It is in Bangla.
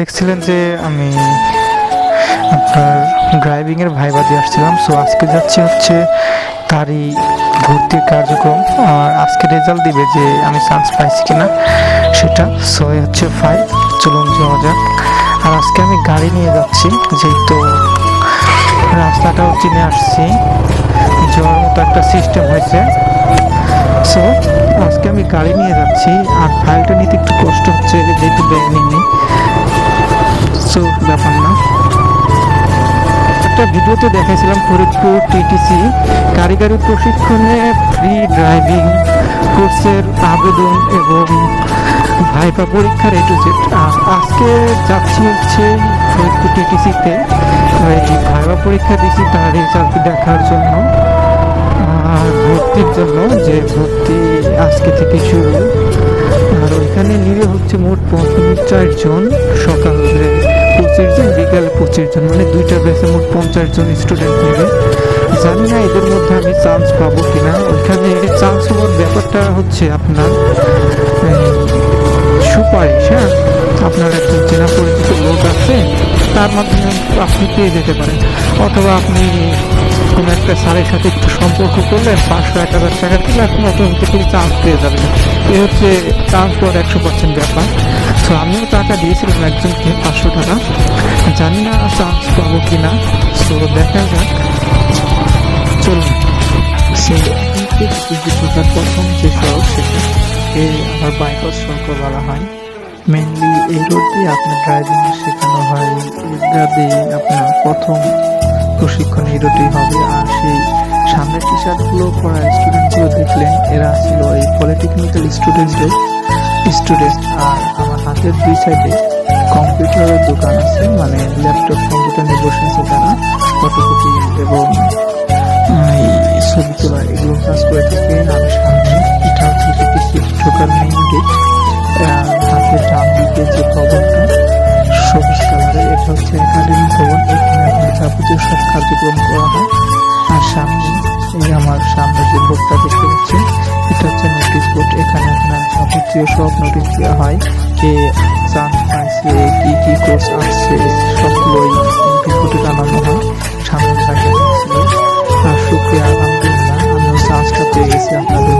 দেখছিলেন যে আমি আপনার ড্রাইভিংয়ের ভাইবা দিয়ে আসছিলাম সো আজকে যাচ্ছি হচ্ছে তারই ভর্তির কার্যক্রম। আর আজকে রেজাল্ট দিবে যে আমি চান্স পাইছি কিনা সেটা সো হচ্ছে ফাইভ চলুন যাওয়া যাক। আর আজকে আমি গাড়ি নিয়ে যাচ্ছি, যেহেতু রাস্তাটাও চিনে আসছি, যাওয়ার মতো একটা সিস্টেম হয়েছে। সো আজকে আমি গাড়ি নিয়ে যাচ্ছি, আর ফাইলটা নিতে একটু কষ্ট হচ্ছে, যেহেতু ব্যাগ নিই। সো ব্যাপার না। একটা ভিডিওতে দেখাইছিলাম ফরিদপুর টিটিসি কারিগরি প্রশিক্ষণে ফ্রি ড্রাইভিং কোর্সের আবেদন এবং ভাইপা পরীক্ষার এ টু জেড আজকে যাচ্ছি হচ্ছে ফরিদপুর টিটিসিতে ভাইবা পরীক্ষা দিছি তার রেজাল্ট দেখার জন্য, আর ভর্তির জন্য, যে ভর্তি আজকে থেকে শুরু। আর ওইখানে নিবে হচ্ছে মোট পঞ্চাশ জন সকালে। পঁচিশ জন, বিকালে পঁচিশ জন মানে দুইটা ব্যাচে মোট পঞ্চাশ জন স্টুডেন্ট নেবে। জানি না এদের মধ্যে আমি চান্স পাবো কিনা। ওইখানে চান্স হওয়ার ব্যাপারটা হচ্ছে আপনার সুপারিশ হ্যাঁ? আপনার একজন চেনা পরিচিত লোক আছে, তার মাধ্যমে আপনি পেয়ে যেতে পারেন। অথবা আপনি কোনো একটা স্যারের সাথে একটু সম্পর্ক করলেন, পাঁচশো এক হাজার টাকা দিলে আপনি অটোমেটিক্যালি চান্স পেয়ে যাবেন। এ হচ্ছে চান্স পাওয়ার একশো পার্সেন্ট ব্যাপার। তো আমিও টাকা দিয়েছিলাম একজনকে, পাঁচশো টাকা। জানি না চান্স পাবো কি না তো দেখা যাক। চলুন। সেই প্রথম যে সড়ক সেটাকে আমার বাইপাস সড়ক বলা হয়। মেনলি এই রোড দিয়ে আপনার ড্রাইভিং শেখানো হয় এটা দিয়ে আপনার প্রথম প্রশিক্ষণ এই হবে আর সেই সামনের টি শার্টগুলো পরা স্টুডেন্টগুলো দেখলেন, এরা ছিল এই পলিটেকনিক্যাল স্টুডেন্টদের স্টুডেন্ট আর আমার হাতের দুই সাইডে কম্পিউটারের দোকান আছে মানে ল্যাপটপ কম্পিউটার নিয়ে বসে আছে তারা ফটোকপি এবং ছবি তোলা, এগুলো কাজ করে থাকে আর সামনে কার্যক্রম করা হয়। আর সামনে এই আমার সামনে যে বোর্ডটা দেখতে পাচ্ছি, এটা হচ্ছে নোটিশ বোর্ড এখানে আপনার যাবতীয় সব নোটিশ দেওয়া হয় যে চান্স পাইছে কী কী কোর্স আসছে, সবগুলোই নোটিশ বোর্ডে জানানো হয়। সামনে থাকে আর শুক্রিয়া, আলহামদুলিল্লাহ, আমিও চান্সটা পেয়ে গেছি আপনাদের।